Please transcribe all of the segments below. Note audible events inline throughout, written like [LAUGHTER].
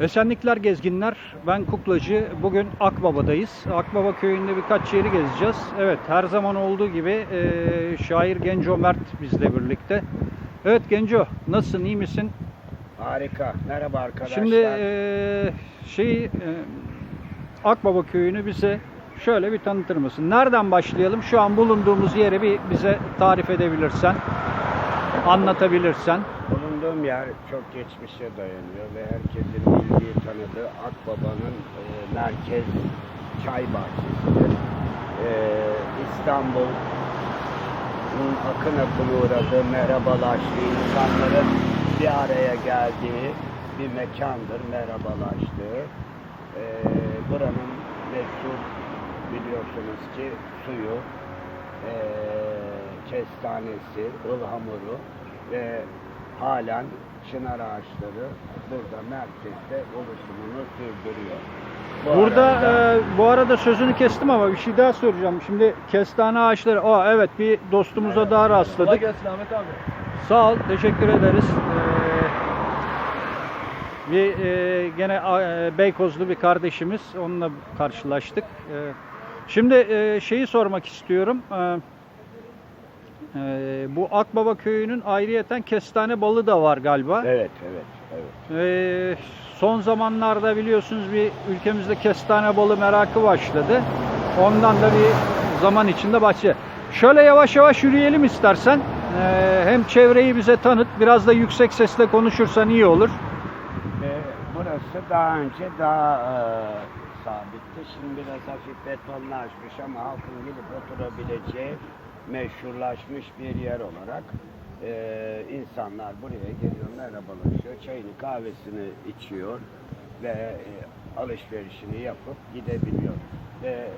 Esenlikler gezginler. Ben Kuklacı. Bugün Akbaba'dayız. Akbaba köyünde birkaç yeri gezeceğiz. Evet her zaman olduğu gibi eee, şair Genco Mert bizle birlikte. Evet Genco nasılsın iyi misin? Harika. Merhaba arkadaşlar. Şimdi eee şey eee, Akbaba köyünü bize şöyle bir tanıtır mısın? Nereden başlayalım? Şu an bulunduğumuz yeri bir bize tarif edebilirsen, anlatabilirsen. Bulunduğum yer çok geçmişe dayanıyor ve herkesin bildiği, tanıdığı Akbaba'nın e, merkez çay bahçesidir. E, İstanbul'un akın akın uğradığı, merhabalaştığı, insanların bir araya geldiği bir mekandır, merhabalaştığı. E, buranın meşhur biliyorsunuz ki suyu, e, kestanesi, ılhamuru ve halen çınar ağaçları burada merkezde oluşumunu sürdürüyor. Bu Burada arada- e, bu arada sözünü kestim ama bir şey daha soracağım. Şimdi kestane ağaçları, aa evet bir dostumuza daha rastladık. gelsin Ahmet abi. Sağ ol, teşekkür ederiz. Ee, bir e, gene e, Beykozlu bir kardeşimiz, onunla karşılaştık. Ee, şimdi e, şeyi sormak istiyorum. Ee, bu Akbaba köyünün ayrıyeten kestane balı da var galiba. Evet, evet, evet. Ee, son zamanlarda biliyorsunuz bir ülkemizde kestane balı merakı başladı. Ondan da bir zaman içinde başladı. Şöyle yavaş yavaş yürüyelim istersen. Ee, hem çevreyi bize tanıt, biraz da yüksek sesle konuşursan iyi olur. Ee, burası daha önce daha e, sabitti. Şimdi biraz hafif betonlaşmış ama halkın gidip oturabileceği meşhurlaşmış bir yer olarak e, insanlar buraya geliyor, merhabalaşıyor, çayını kahvesini içiyor ve e, alışverişini yapıp gidebiliyor. Ve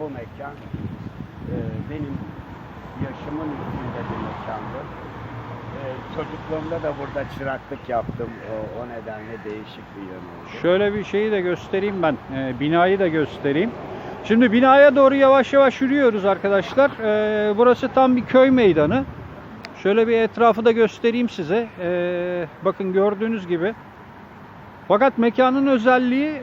bu mekan e, benim yaşımın üstünde bir mekandır. Ee, çocukluğumda da burada çıraklık yaptım. O, nedenle değişik bir yönü oldu. Şöyle bir şeyi de göstereyim ben. Ee, binayı da göstereyim. Şimdi binaya doğru yavaş yavaş yürüyoruz arkadaşlar. Ee, burası tam bir köy meydanı. Şöyle bir etrafı da göstereyim size. Ee, bakın gördüğünüz gibi. Fakat mekanın özelliği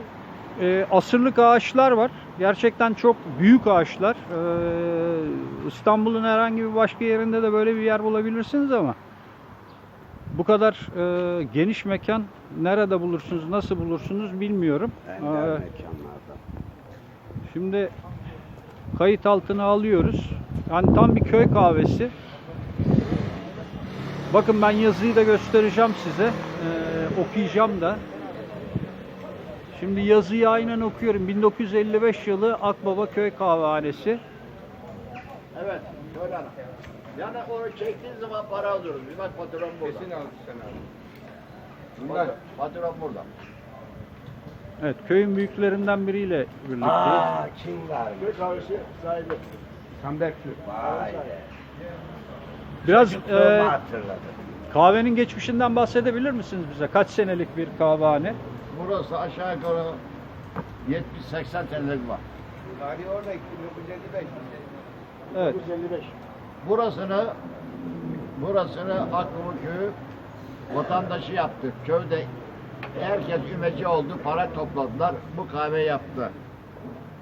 e, asırlık ağaçlar var. Gerçekten çok büyük ağaçlar. Ee, İstanbul'un herhangi bir başka yerinde de böyle bir yer bulabilirsiniz ama bu kadar e, geniş mekan nerede bulursunuz, nasıl bulursunuz bilmiyorum. Ender Ee, mekanlarda. Şimdi kayıt altına alıyoruz. Yani tam bir köy kahvesi. Bakın ben yazıyı da göstereceğim size. Ee, okuyacağım da. Şimdi yazıyı aynen okuyorum. 1955 yılı Akbaba Köy Kahvehanesi. Evet, şöyle al. Yani onu çektiğin zaman para alıyoruz. Bir bak patron burada. Kesin aldık sen abi. Bunlar. Patron burada. Evet, köyün büyüklerinden biriyle birlikteyiz. Aa kim var? Köy kahvesi sahibi. Sambekli. Vay be. Biraz Çocukluğumu e, hatırladım. kahvenin geçmişinden bahsedebilir misiniz bize? Kaç senelik bir kahvehane? Burası aşağı yukarı 70-80 senelik var. Tarihi orada 1955. Evet. 1955. Burasını burasını Akkumu köyü vatandaşı yaptı. Köyde herkes ümeci oldu, para topladılar. Bu kahve yaptı.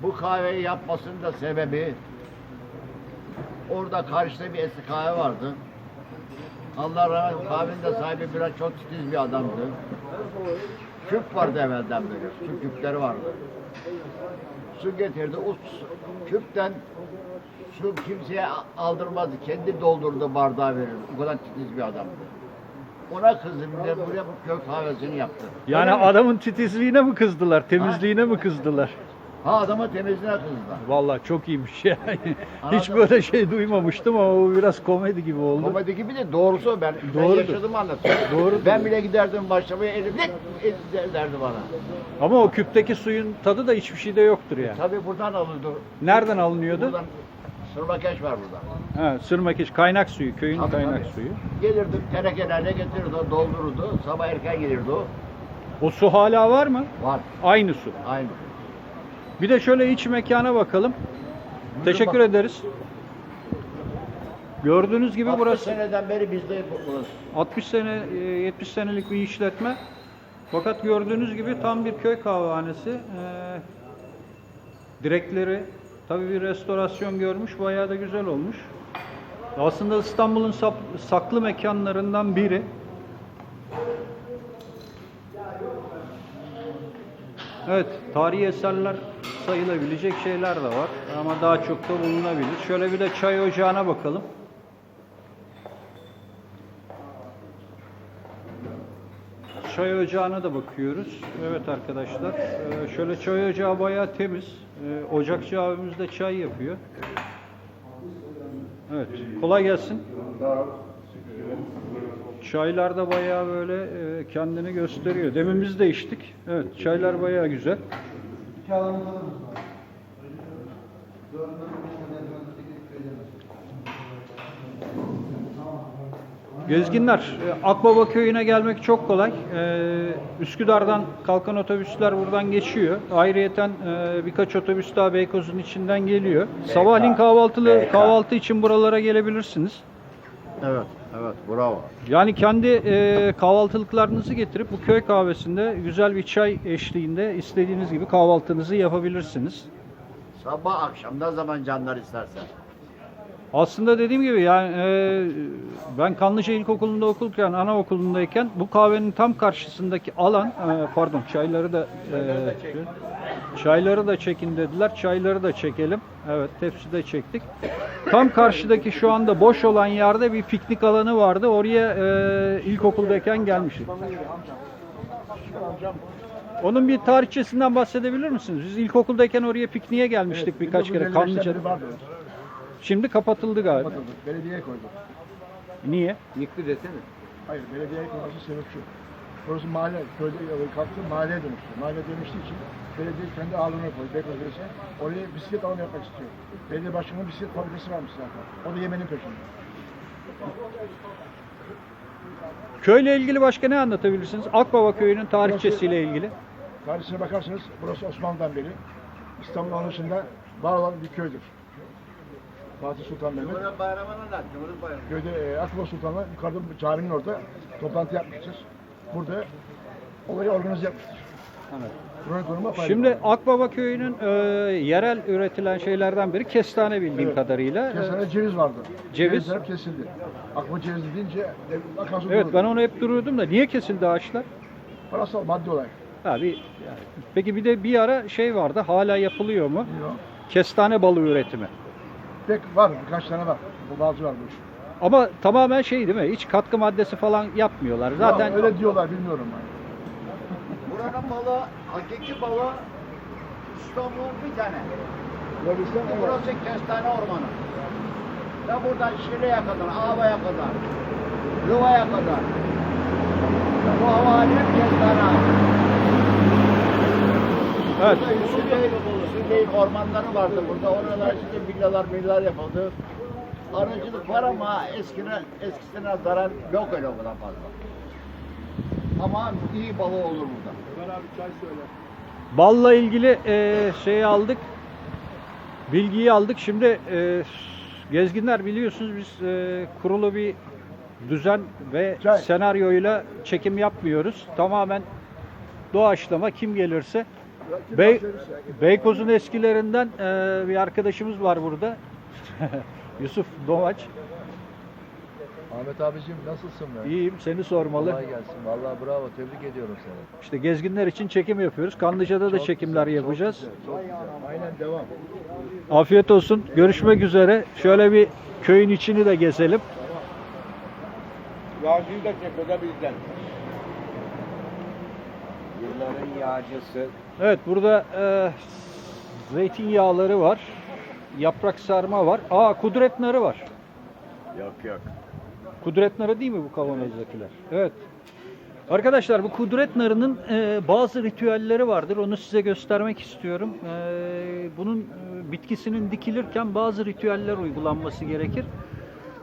Bu kahveyi yapmasının da sebebi orada karşıda bir eski kahve vardı. Allah rahmet eylesin, kahvenin de sahibi biraz çok titiz bir adamdı. Küp vardı evvelden beri. Su küpleri vardı. Su getirdi. O küpten su kimseye aldırmazdı. Kendi doldurdu bardağı verirdi. O kadar titiz bir adamdı. Ona kızdım. De buraya bu köy kahvesini yaptı. Yani Öyle mi? adamın titizliğine mi kızdılar, temizliğine mi kızdılar? Ha adama temizliğine kızdılar. Vallahi çok iyiymiş [LAUGHS] yani. Hiç böyle şey duymamıştım ama bu biraz komedi gibi oldu. Komedi gibi de doğrusu ben, ben Doğrudur. yaşadım anlatıyorum. Doğrudur. Ben bile giderdim başlamaya elim derdi bana. Ama o küpteki suyun tadı da hiçbir şeyde yoktur yani. Tabii buradan alırdı. Nereden alınıyordu? Buradan Sırmakeş var burada. Ha, Sırmakeş kaynak suyu, köyün Tabii, kaynak tabii. suyu. Gelirdim tenekelerle getirirdi, o, doldururdu. Sabah erken gelirdi o. O su hala var mı? Var. Aynı su. Aynı. Bir de şöyle iç mekana bakalım. Teşekkür bak. ederiz. Gördüğünüz gibi 60 burası seneden beri bizde burası. 60 sene, e, 70 senelik bir işletme. Fakat gördüğünüz gibi tam bir köy kahvehanesi. Ee, direkleri tabii bir restorasyon görmüş, bayağı da güzel olmuş. Aslında İstanbul'un saklı mekanlarından biri. Evet, tarihi eserler sayılabilecek şeyler de var ama daha çok da bulunabilir. Şöyle bir de çay ocağına bakalım. Çay ocağına da bakıyoruz. Evet arkadaşlar, ee, şöyle çay ocağı bayağı temiz. Ee, Ocakçı abimiz de çay yapıyor. Evet, kolay gelsin. Çaylar da bayağı böyle e, kendini gösteriyor. Demin biz de içtik. Evet, çaylar bayağı güzel. Gezginler, e, Akbaba köyüne gelmek çok kolay. Ee, Üsküdar'dan kalkan otobüsler buradan geçiyor. Ayrıyeten e, birkaç otobüs daha Beykoz'un içinden geliyor. Sabahleyin kahvaltılı BK. kahvaltı için buralara gelebilirsiniz. Evet, evet, bravo. Yani kendi e, kahvaltılıklarınızı getirip bu köy kahvesinde güzel bir çay eşliğinde istediğiniz gibi kahvaltınızı yapabilirsiniz. Sabah akşam ne zaman canlar istersen. Aslında dediğim gibi yani e, ben Kanlıca İlkokulu'nda okurken, anaokulundayken bu kahvenin tam karşısındaki alan, e, pardon çayları da e, çayları da çekin dediler. Çayları da çekelim. Evet tepsi de çektik. Tam karşıdaki şu anda boş olan yerde bir piknik alanı vardı. Oraya e, ilkokuldayken gelmiştik. Onun bir tarihçesinden bahsedebilir misiniz? Biz ilkokuldayken oraya pikniğe gelmiştik birkaç kere. Kanlıca'da. Şimdi kapatıldı galiba. Kapatıldı. Belediye koydu. Niye? Yıktı desene. Hayır, belediye koyması sebep şu. Burası mahalle, köyde kalktı, mahalleye dönüştü. Mahalle dönüştüğü için belediye kendi ağlarına koydu. Beykoz Belediyesi. Oraya bisiklet alanı yapmak istiyor. Belediye başkanının bisiklet fabrikası varmış zaten. O da yemenin peşinde. Köyle ilgili başka ne anlatabilirsiniz? Akbaba köyünün tarihçesiyle ilgili. Tarihine bakarsanız burası Osmanlı'dan beri İstanbul'un dışında var olan bir köydür. Fatih Sultan Mehmet. Cumhuriyet Bayramı'nın da, Cumhuriyet Bayramı. Köyde e, Akbaba Sultan'la yukarıda caminin orada toplantı yapmıştır. Burada olayı organize. Buranın konumu apayrı. Şimdi Akbaba köyünün e, yerel üretilen şeylerden biri kestane bildiğim Evet. kadarıyla. E, Kestane ceviz vardı. Ceviz? Cevizler hep kesildi. Aklıma ceviz deyince akarsu Evet dururdu. ben onu hep duruyordum da niye kesildi ağaçlar? Parasal maddi olay. Ha, bir, yani, peki bir de bir ara şey vardı hala yapılıyor mu? Yok. Kestane balı üretimi. Pek var birkaç tane var. Bu bazı var bu iş. Ama tamamen şey değil mi? Hiç katkı maddesi falan yapmıyorlar. Zaten Ya, öyle diyorlar bilmiyorum ben. Buranın balı, hakiki balı İstanbul'un bir tane. Bulabilsem evet. Burası kestane ormanı. Ve buradan Şile'ye kadar, Ava'ya kadar, Yuva'ya kadar. Bu hava hep kestane ağacı. Evet. Hüsnübeylik ormanları vardı burada. Oralar işte villalar, villalar yapıldı. Arıcılık var ama eskine, eskisine nazaran yok öyle o kadar fazla. Ama iyi balığı olur burada. Balla ilgili e, şeyi aldık. Bilgiyi aldık. Şimdi e, gezginler biliyorsunuz biz e, kurulu bir düzen ve Çay. senaryoyla çekim yapmıyoruz. Tamamen doğaçlama kim gelirse. Bey, Beykoz'un eskilerinden e, bir arkadaşımız var burada. [LAUGHS] Yusuf Doğaç. Ahmet abicim nasılsın be? İyiyim seni sormalı. Kolay gelsin. Vallahi bravo. Tebrik ediyorum seni. İşte gezginler için çekim yapıyoruz. Kanlıca'da da Çok çekimler güzel, çok yapacağız. güzel, Çok güzel. Aynen devam. Afiyet olsun. Görüşmek üzere. Şöyle bir köyün içini de gezelim. Yağcıyı da çek o da bizden. Yılların yağcısı. Evet burada e, zeytinyağları var. Yaprak sarma var. Aa kudret narı var. Yok yok. Kudret narı değil mi bu kavanozdakiler? Evet. Arkadaşlar bu kudret narının e, bazı ritüelleri vardır. Onu size göstermek istiyorum. E, bunun e, bitkisinin dikilirken bazı ritüeller uygulanması gerekir.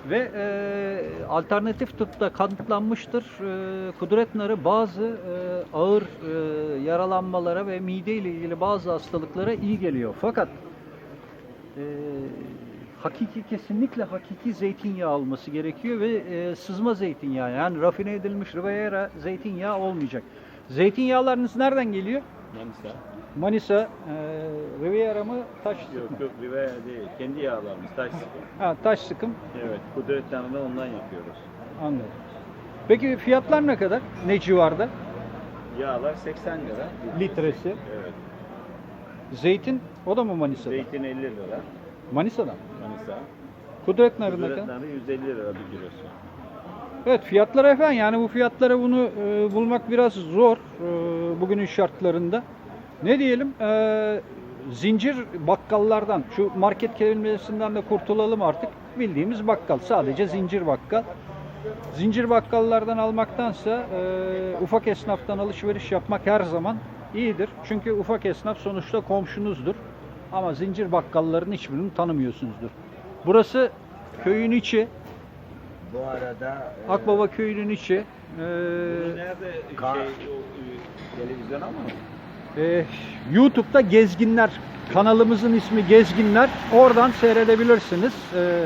Ve e, alternatif tıpta kanıtlanmıştır. E, kudret narı bazı e, ağır e, yaralanmalara ve mide ile ilgili bazı hastalıklara iyi geliyor. Fakat e, hakiki kesinlikle hakiki zeytinyağı olması gerekiyor ve e, sızma zeytinyağı yani rafine edilmiş Riviera zeytinyağı olmayacak. Zeytinyağlarınız nereden geliyor? Manisa. Manisa, e, Riviera mı, taş sıkım? Yok yok Rivera değil. Kendi yağlarımız taş sıkım. Ha, taş sıkım. Evet. Kudretlerini de ondan yapıyoruz. Anladım. Peki fiyatlar ne kadar? Ne civarda? Yağlar 80 lira. Litresi. Evet. Zeytin, o da mı Manisa'da? Zeytin 50 lira. Manisa'da. Manisa. Kudret narı ne kadar? Kudretleri 150 lira bir kilosu. Evet fiyatlar efendim yani bu fiyatlara bunu e, bulmak biraz zor e, bugünün şartlarında. Ne diyelim e, zincir bakkallardan şu market kelimesinden de kurtulalım artık. Bildiğimiz bakkal sadece zincir bakkal. Zincir bakkallardan almaktansa e, ufak esnaftan alışveriş yapmak her zaman iyidir. Çünkü ufak esnaf sonuçta komşunuzdur. Ama zincir bakkalların hiçbirini tanımıyorsunuzdur. Burası köyün içi. Bu arada e, Akbaba köyünün içi. Bunu nerede Kar- şey o, e, televizyona mı? E, YouTube'da Gezginler kanalımızın ismi Gezginler. Oradan seyredebilirsiniz. Ee,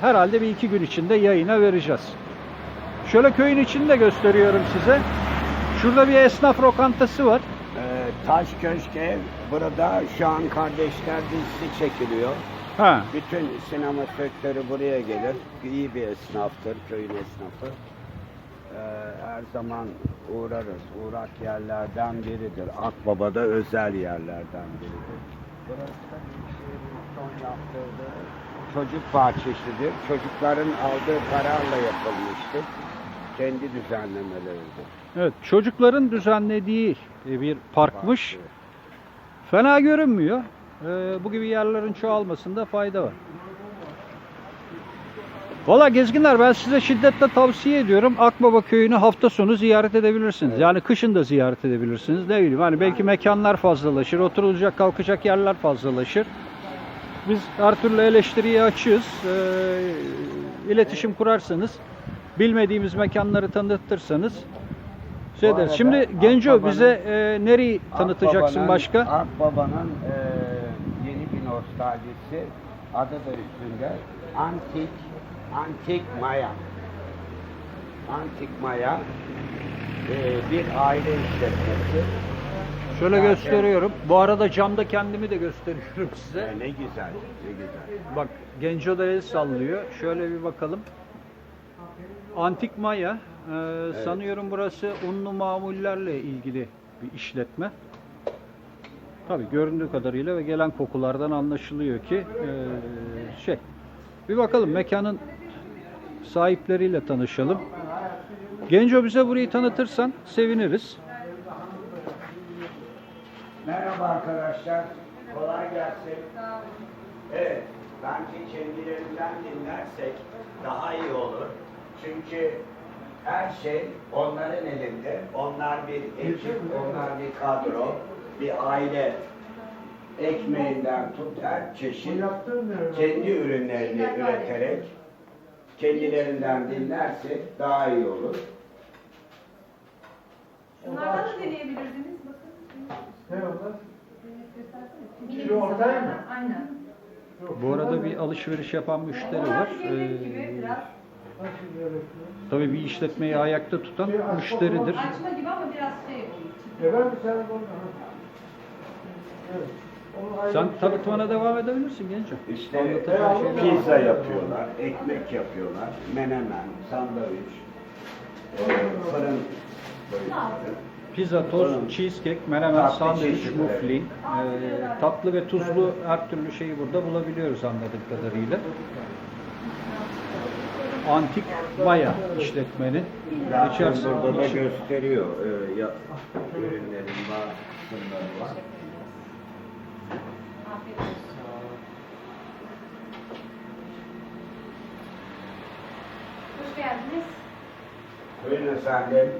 herhalde bir iki gün içinde yayına vereceğiz. Şöyle köyün içini de gösteriyorum size. Şurada bir esnaf lokantası var. e, Taş Köşk ev burada şu an Kardeşler dizisi çekiliyor. Ha. Bütün sinema sektörü buraya gelir. İyi bir esnaftır, köyün esnafı. Ee, her zaman uğrarız. Uğrak yerlerden biridir. Akbaba'da özel yerlerden biridir. Burası da Büyükşehir'in son yaptırdığı çocuk bahçesidir. Çocukların aldığı kararla yapılmıştır. Kendi düzenlemeleridir. Evet, çocukların düzenlediği bir parkmış. Fena görünmüyor. Ee, bu gibi yerlerin çoğalmasında fayda var. Valla gezginler ben size şiddetle tavsiye ediyorum. Akbaba köyünü hafta sonu ziyaret edebilirsiniz. Yani kışın da ziyaret edebilirsiniz. Ne bileyim hani belki mekanlar fazlalaşır, oturulacak kalkacak yerler fazlalaşır. Biz her türlü eleştiriye açığız. Ee, iletişim kurarsanız, bilmediğimiz mekanları tanıtırsanız şey deriz. Şimdi Genco bize e, nereyi tanıtacaksın Akbaba'nın- başka? Akbaba'nın e, yeni bir nostaljisi adı da üstünde Antik Antik Maya. Antik Maya e, bir aile işletmesi. Şöyle Zaten- gösteriyorum. Bu arada camda kendimi de gösteriyorum [LAUGHS] size. E, ne güzel, ne güzel. Bak Genco da el sallıyor. Şöyle bir bakalım. Antik Maya. Ee, Sanıyorum burası unlu mamullerle ilgili bir işletme. Tabii göründüğü kadarıyla ve gelen kokulardan anlaşılıyor ki ee, şey. Bir bakalım mekanın sahipleriyle tanışalım. Genco bize burayı tanıtırsan seviniriz. Merhaba arkadaşlar, kolay gelsin. Evet, bence kendilerinden dinlersek daha iyi olur. Çünkü her şey onların elinde. Onlar bir ekip, onlar bir kadro, bir aile. Ekmeğinden tut her çeşit kendi ürünlerini üreterek kendilerinden dinlersek daha iyi olur. Bunlardan da deneyebilirdiniz. Bakın. Ne? Minik Şu ortaya mı? Aynen. Bu arada bir alışveriş yapan müşteri var. Ee, biraz. Tabii bir işletmeyi ayakta tutan müşteridir. Açma gibi ama biraz şey. Evet, sen bunu. Evet. Sen şey tanıtmana devam edebilirsin gençim. İşte Anlatacağın şeyler var. pizza yapıyorlar, ekmek yapıyorlar, menemen, sandviç, e, fırın boyutları. Pizza, tost, cheesecake, menemen, Tatlı sandviç, çeşitleri. muffin, e, tatlı ve tuzlu her türlü şeyi burada bulabiliyoruz anladığım kadarıyla. Antik Maya işletmenin Zaten içerisinde burada da gösteriyor e, ya, ürünlerin var, kısımları var. Afiyet olsun. Hoş geldiniz. Buyurun efendim,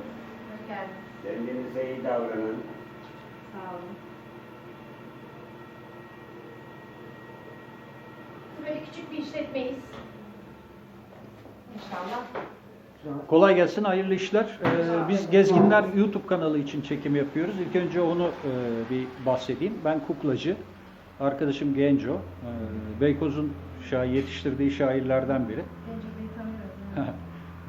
Hoş geldiniz. kendinize iyi davranın. Sağ olun. Böyle küçük bir işletmeyiz. İnşallah. Kolay gelsin, hayırlı işler. Ee, biz Gezginler YouTube kanalı için çekim yapıyoruz. İlk önce onu e, bir bahsedeyim. Ben kuklacı, arkadaşım Genco. Ee, Beykoz'un şair, yetiştirdiği şairlerden biri. [LAUGHS]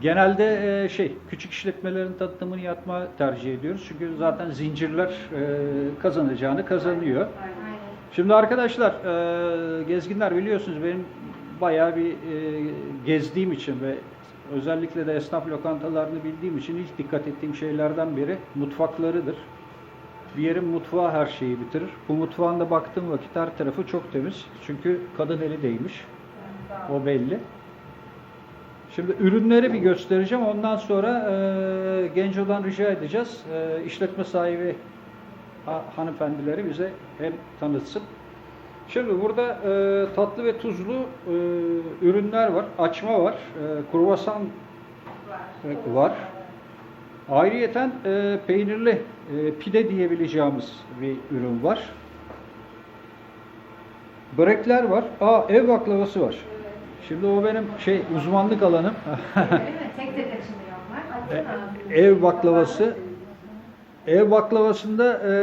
Genelde e, şey küçük işletmelerin tanıtımını yapma tercih ediyoruz. Çünkü zaten zincirler e, kazanacağını kazanıyor. Şimdi arkadaşlar e, gezginler biliyorsunuz benim bayağı bir e, gezdiğim için ve özellikle de esnaf lokantalarını bildiğim için ilk dikkat ettiğim şeylerden biri mutfaklarıdır. Bir yerin mutfağı her şeyi bitirir. Bu mutfağın da baktığım vakit her tarafı çok temiz. Çünkü kadın eli değmiş. O belli. Şimdi ürünleri bir göstereceğim. Ondan sonra e, Genco'dan rica edeceğiz. E, işletme sahibi ha- hanımefendileri bize hem tanıtsın. Şimdi burada e, tatlı ve tuzlu e, ürünler var. Açma var. E, kruvasan e, var. Ayrıyeten e, peynirli e, pide diyebileceğimiz bir ürün var. Börekler var. Aa ev baklavası var. Şimdi o benim şey uzmanlık alanım. [LAUGHS] Tek tek açılıyor. E, ev baklavası. Ev baklavasında e,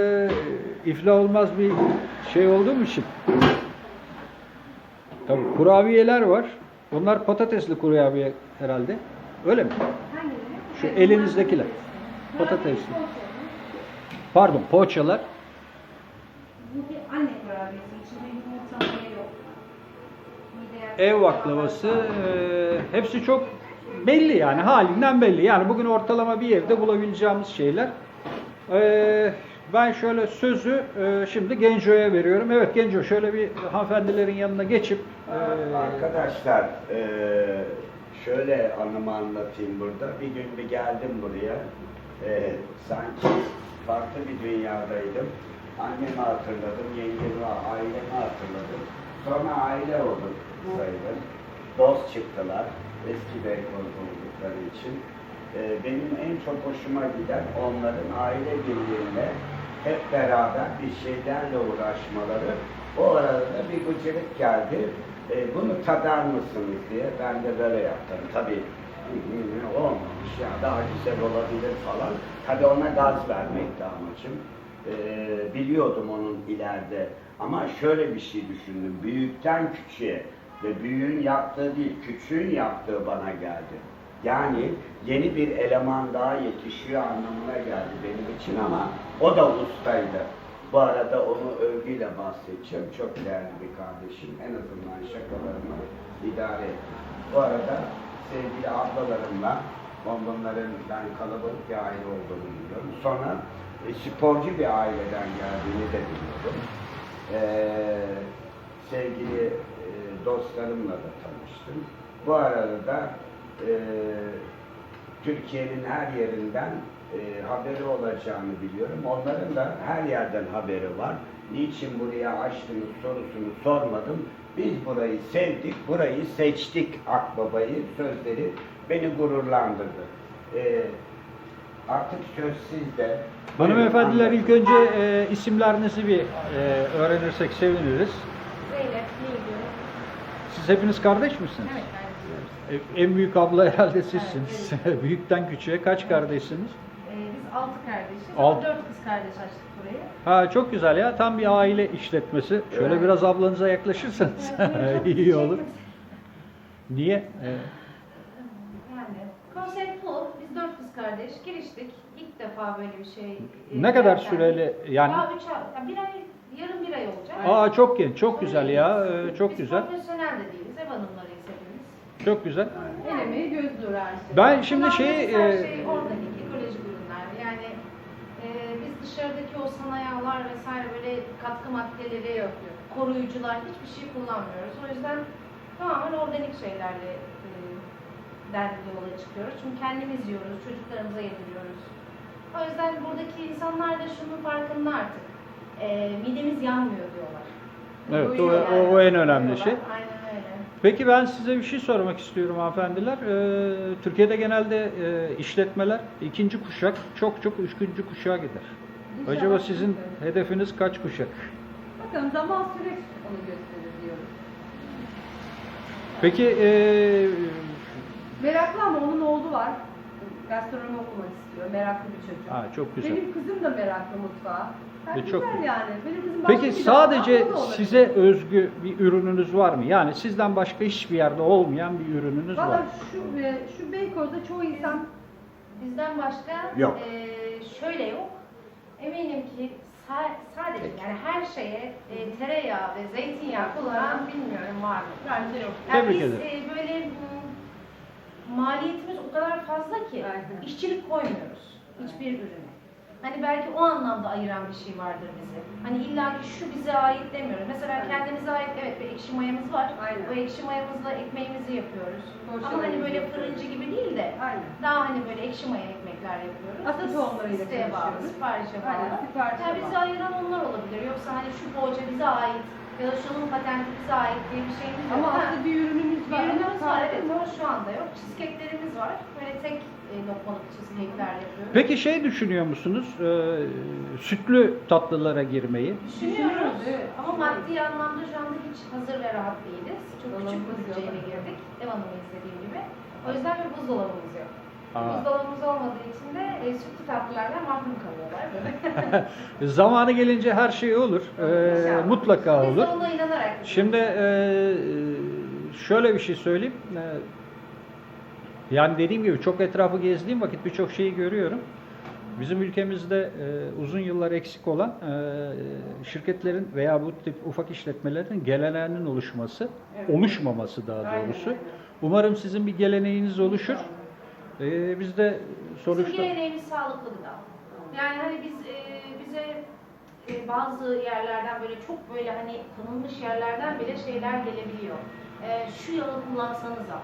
iflah olmaz bir şey olduğum için. Tabii kurabiyeler var. Onlar patatesli kurabiye herhalde. Öyle mi? Hangileri? Şu elinizdekiler. Patatesli. Pardon, poğaçalar. Ev baklavası. e, hepsi çok belli yani halinden belli. Yani bugün ortalama bir evde bulabileceğimiz şeyler. E, ben şöyle sözü e, şimdi Genco'ya veriyorum. Evet Genco şöyle bir hanımefendilerin yanına geçip e, Arkadaşlar eee, şöyle anımı anlatayım burada. Bir gün bir geldim buraya. Eee, sanki farklı bir dünyadaydım. Annemi hatırladım, yengemi, ailemi hatırladım. Sonra aile olduk sayılır. Dost çıktılar. Eski beykoz oldukları için. Eee, benim en çok hoşuma giden onların aile birliğinde hep beraber bir şeylerle uğraşmaları. O arada bir gıcırık geldi. E, bunu tadar mısınız diye ben de böyle yaptım. Tabii olmamış ya daha güzel olabilir falan. Tabii ona gaz vermekti amacım. E, biliyordum onun ileride. Ama şöyle bir şey düşündüm. Büyükten küçüğe ve büyüğün yaptığı değil, küçüğün yaptığı bana geldi. Yani yeni bir eleman daha yetişiyor anlamına geldi benim için ama o da ustaydı. Bu arada onu övgüyle bahsedeceğim. Çok değerli bir kardeşim. En azından şakalarımı idare et. Bu arada sevgili ablalarımla onların ben kalabalık bir aile olduğunu biliyorum. Sonra e, sporcu bir aileden geldiğini de biliyorum. Ee, sevgili e, dostlarımla da tanıştım. Bu arada da e, Türkiye'nin her yerinden e, haberi olacağını biliyorum. Onların da her yerden haberi var. Niçin buraya açtınız sorusunu sormadım. Biz burayı sevdik, burayı seçtik Akbaba'yı sözleri beni gururlandırdı. E, artık söz sizde. hanımefendiler ilk önce e, isimlerinizi bir e, öğrenirsek seviniriz. Zeynep, Nilgün. Siz hepiniz kardeş misiniz? Evet, E, En büyük abla herhalde sizsiniz. [LAUGHS] Büyükten küçüğe kaç kardeşsiniz? Altı kardeşiz. Alt- Dört kız kardeş açtık burayı. Ha çok güzel ya. Tam bir aile işletmesi. Şöyle Evet. biraz ablanıza yaklaşırsanız [LAUGHS] iyi olur. Niye? Ee, Yani konsept bu. Biz dört kız kardeş giriştik. İlk defa böyle bir şey. e, ne kadar derken- süreli yani? Daha üç ay, bir ay, yarım bir ay olacak. Aa çok genç, çok güzel ya. Ee, çok Biz güzel. profesyonel de değiliz. Ev hanımlarıyız hepimiz. Çok güzel. El emeği göz nuru her şey. Ben şimdi Kullandığımız şeyi, her e, şey organik, ekolojik ürünler. Yani e, biz dışarıdaki o sana yağlar vesaire böyle katkı maddeleri yok. Koruyucular hiçbir şey kullanmıyoruz. O yüzden tamamen organik şeylerle e, derdi yola çıkıyoruz. Çünkü kendimiz yiyoruz, çocuklarımıza yediriyoruz. O yüzden buradaki insanlar da şunun farkında artık. E, midemiz yanmıyor diyorlar. Evet, o, o, o en önemli şey. Aynen öyle. Peki ben size bir şey sormak istiyorum hanımefendiler. Ee, Türkiye'de genelde e, işletmeler ikinci kuşak, çok çok üçüncü kuşağa gider. Acaba sizin hedefiniz kaç kuşak? Bakalım zaman süreç onu gösterir diyoruz. Peki e, Meraklı ama onun oğlu var. Gastronomi okumak istiyor. Meraklı bir çocuk. Ha, çok güzel. Benim kızım da meraklı mutfağa. Yani E, çok güzel güzel. yani. Benim kızım başka Peki bir sadece olabilir. size özgü bir ürününüz var mı? Yani sizden başka hiçbir yerde olmayan bir ürününüz var Valla mı? şu, e, şu Beykoz'da çoğu insan Bizden başka Yok. eee, şöyle yok. Eminim ki sa- sadece yani her şeye e, tereyağı ve zeytinyağı kullanan bilmiyorum var mı? bence yok. Yani Tebrik biz ederim. e, böyle maliyetimiz o kadar fazla ki Aynen. işçilik koymuyoruz hiçbir ürüne. Hani belki o anlamda ayıran bir şey vardır bizi. Hani illaki şu bize ait demiyoruz. Mesela kendimize ait evet bir ekşi mayamız var. Aynen. O ekşi mayamızla ekmeğimizi yapıyoruz. Ama hani böyle fırıncı gibi değil de Aynen. daha hani böyle ekşi maya ekmekler yapıyoruz. Ata tohumlarıyla İsteğe bağlı, çalışıyoruz. siparişe Aynen, bağlı. siparişe Yani bizi bağlı. ayıran onlar olabilir. Yoksa hani şu poğaça bize ait ya da şunun patenti bize ait diye bir şeyimiz yok. Ama Ha, aslında bir ürünümüz var. bir ürünümüz var evet ama şu anda yok. Cheesecake'lerimiz var. Böyle tek e, lokmalık cheesecake'ler yapıyoruz. Peki şey düşünüyor musunuz? Ee, sütlü tatlılara girmeyi? Düşünüyoruz Evet. ama maddi anlamda şu anda hiç hazır ve rahat değiliz. Çok küçük bir bütçeyle girdik. Ev hanımı istediğim gibi. O yüzden bir buzdolabımız yok. Aa. Buzdolabımız olmadığı için de e, sütlü tatlılardan mahrum kalıyorlar. Böyle. [LAUGHS] Zamanı gelince her şey olur. Ee, mutlaka Biz olur. de ona inanarak. Şimdi e, şöyle bir şey söyleyeyim. E, yani dediğim gibi çok etrafı gezdiğim vakit birçok şeyi görüyorum. Bizim ülkemizde e, uzun yıllar eksik olan e, şirketlerin veya bu tip ufak işletmelerin geleneğinin oluşması, oluşmaması daha doğrusu. Umarım sizin bir geleneğiniz oluşur. E, biz de Bizim sonuçta geleneğimiz sağlıklı gıda. Yani hani biz e, bize e, bazı yerlerden böyle çok böyle hani tanınmış yerlerden bile şeyler gelebiliyor. E, şu yağı kullansanıza.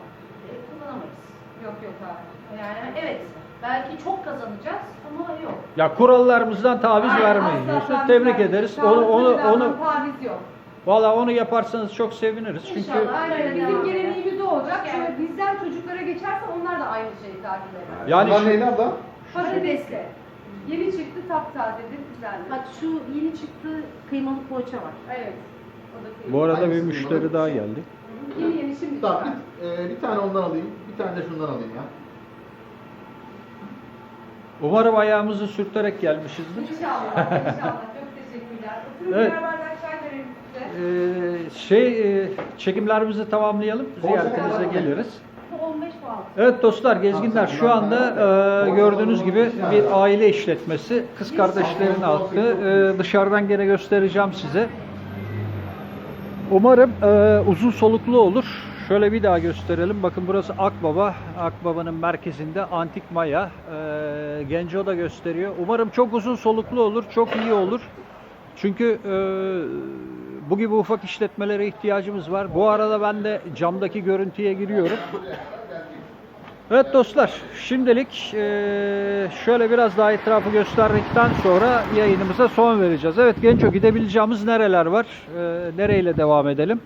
E, kullanamayız. Yok yok abi. Yani evet belki çok kazanacağız ama yok. ya kurallarımızdan taviz Aynen, vermeyin asla taviz Tebrik ederiz. Onu Sağlıklı onu gıdadan onu taviz yok. Valla onu yaparsanız çok seviniriz. Çünkü İnşallah. Aynen bizim devam geleneğimiz o olacak. Yani. Şöyle bizden çocuklara geçerse onlar da aynı şeyi takip eder. yani Bunlar şu- neydi abla? Patatesle. Yeni çıktı taptazedir güzeldir. Bak şu yeni çıktı kıymalı poğaça var. Evet. O da kıymetli. bu arada bir müşteri daha geldi. Yeni yeni şimdi Tamam bir, e, bir tane ondan alayım. Bir tane de şundan alayım ya. Umarım ayağımızı sürterek gelmişizdir. İnşallah. İnşallah. Çok teşekkürler. Oturun Evet. size. Ee, şey e, çekimlerimizi tamamlayalım. Ziyaretinize geliriz. Bu 15 bu altı. Evet dostlar, gezginler şu anda e, gördüğünüz gibi bir aile işletmesi. Kız kardeşlerin altı. E, dışarıdan gene göstereceğim size. Umarım e, uzun soluklu olur. Şöyle bir daha gösterelim. Bakın burası Akbaba. Akbaba'nın merkezinde Antik Maya. E, Genco da gösteriyor. Umarım çok uzun soluklu olur. Çok iyi olur. Çünkü e, bu gibi ufak işletmelere ihtiyacımız var. Bu arada ben de camdaki görüntüye giriyorum. Evet dostlar, şimdilik şöyle biraz daha etrafı gösterdikten sonra yayınımıza son vereceğiz. Evet Genco gidebileceğimiz nereler var? Nereyle devam edelim?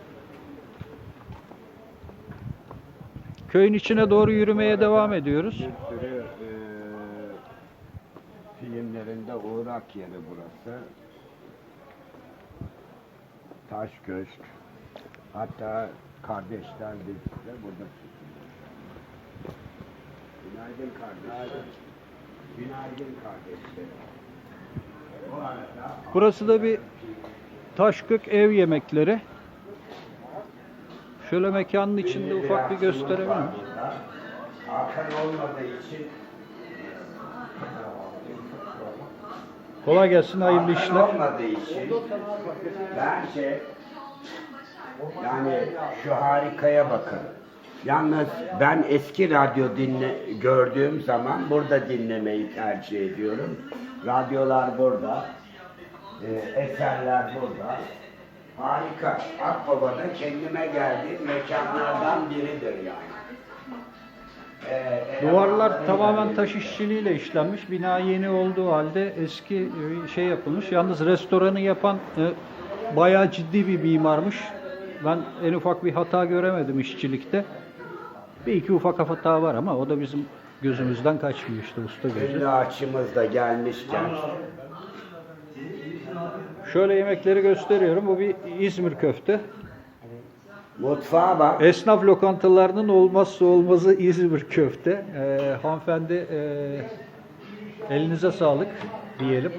Köyün içine doğru yürümeye devam ediyoruz. Bir sürü e, filmlerinde uğrak yeri burası. Taş Köşk. Hatta Kardeşler de burada. Günaydın kardeşler. Günaydın kardeşlerim. Bu arada Burası da bir Taşkök ev yemekleri. Şöyle mekanın içinde ufak bir gösterebilir miyim? Hakan olmadığı için Kolay gelsin, hayırlı Hakan işler. olmadığı için bence yani şu harikaya bakın. Yalnız ben eski radyo dinle gördüğüm zaman burada dinlemeyi tercih ediyorum. Radyolar burada, e, eserler burada. Harika. Akbaba'da kendime geldiğim mekanlardan biridir yani. Duvarlar tamamen taş işçiliğiyle işlenmiş. Bina yeni olduğu halde eski e, şey yapılmış. Yalnız restoranı yapan e, bayağı ciddi bir mimarmış. Ben en ufak bir hata göremedim işçilikte. Bir iki ufak hata var ama o da bizim gözümüzden kaçmıyor işte usta gözü. Ünlü açımız da gelmişken Şöyle yemekleri gösteriyorum. Bu bir İzmir köfte. Mutfağa bak. Esnaf lokantalarının olmazsa olmazı İzmir köfte. Ee, hanımefendi e, elinize sağlık diyelim.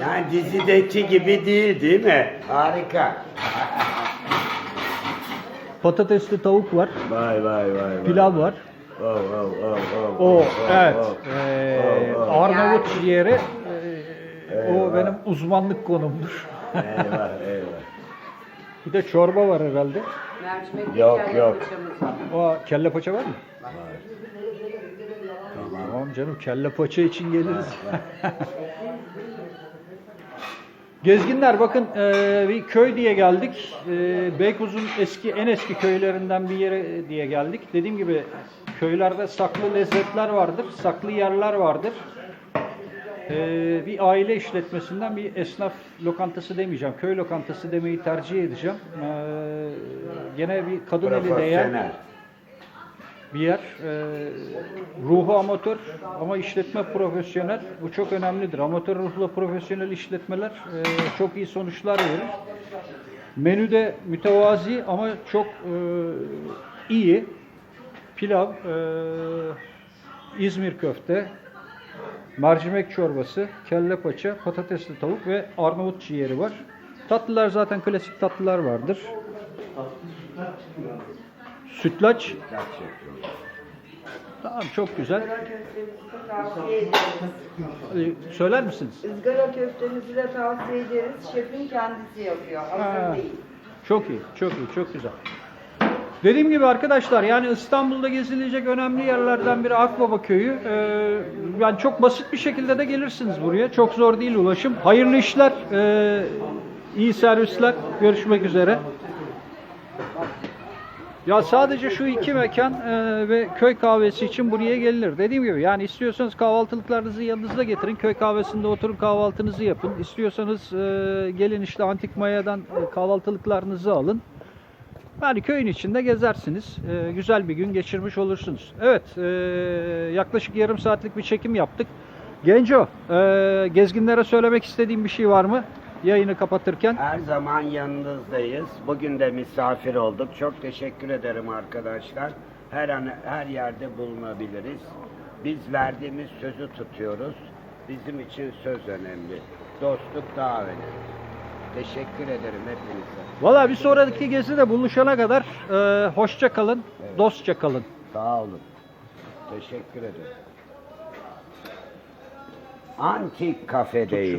Yani dizideki gibi değil değil mi? Harika. Patatesli tavuk var, Vay vay vay vay. pilav var. Oh, oh, oh, oh, O oh, evet. oh. Ee, Oh, oh. Arnavut ciğeri. ee, o benim uzmanlık konumdur. Eyvah eyvah. Bir de çorba var herhalde. Mercimekli Yok, kelle yok. paçamız var. O kelle paça var mı? Tamam canım kelle paça için geliriz. Gezginler bakın eee, bir köy diye geldik. Eee, Beykoz'un eski en eski köylerinden bir yere diye geldik. Dediğim gibi köylerde saklı lezzetler vardır, saklı yerler vardır. Eee, bir aile işletmesinden bir esnaf lokantası demeyeceğim, köy lokantası demeyi tercih edeceğim. Eee, gene bir kadın eli değen bir yer. Ee, ruhu amatör ama işletme profesyonel. Bu çok önemlidir. Amatör ruhla profesyonel işletmeler e, çok iyi sonuçlar verir. Menüde mütevazi ama çok e, iyi. Pilav, e, İzmir köfte, mercimek çorbası, kelle paça, patatesli tavuk ve Arnavut ciğeri var. Tatlılar zaten klasik tatlılar vardır. Sütlaç Tamam çok güzel. Ee, Söyler misiniz? Izgara köftemizi de tavsiye ederiz. Şefin kendisi yapıyor. Ha. Değil. Çok iyi, çok iyi, çok güzel. Dediğim gibi arkadaşlar yani İstanbul'da gezilecek önemli yerlerden biri Akbaba Köyü. Ee, yani çok basit bir şekilde de gelirsiniz buraya. Çok zor değil ulaşım. Hayırlı işler, ee, iyi servisler. Görüşmek üzere. Ya sadece şu iki mekan e, ve köy kahvesi için buraya gelinir. Dediğim gibi yani istiyorsanız kahvaltılıklarınızı yanınızda getirin. Köy kahvesinde oturun kahvaltınızı yapın. İstiyorsanız e, gelin işte Antik Maya'dan e, kahvaltılıklarınızı alın. Yani köyün içinde gezersiniz. E, güzel bir gün geçirmiş olursunuz. Evet e, yaklaşık yarım saatlik bir çekim yaptık. Genco e, gezginlere söylemek istediğim bir şey var mı? Yayını kapatırken. Her zaman yanınızdayız. Bugün de misafir olduk. Çok teşekkür ederim arkadaşlar. Her an her yerde bulunabiliriz. Biz verdiğimiz sözü tutuyoruz. Bizim için söz önemli. Dostluk daha önemli. Teşekkür ederim hepinize. Valla bir sonraki gezide buluşana kadar e, hoşça kalın, dostça kalın. Sağ olun. Teşekkür ederim. Antik kafedeyiz.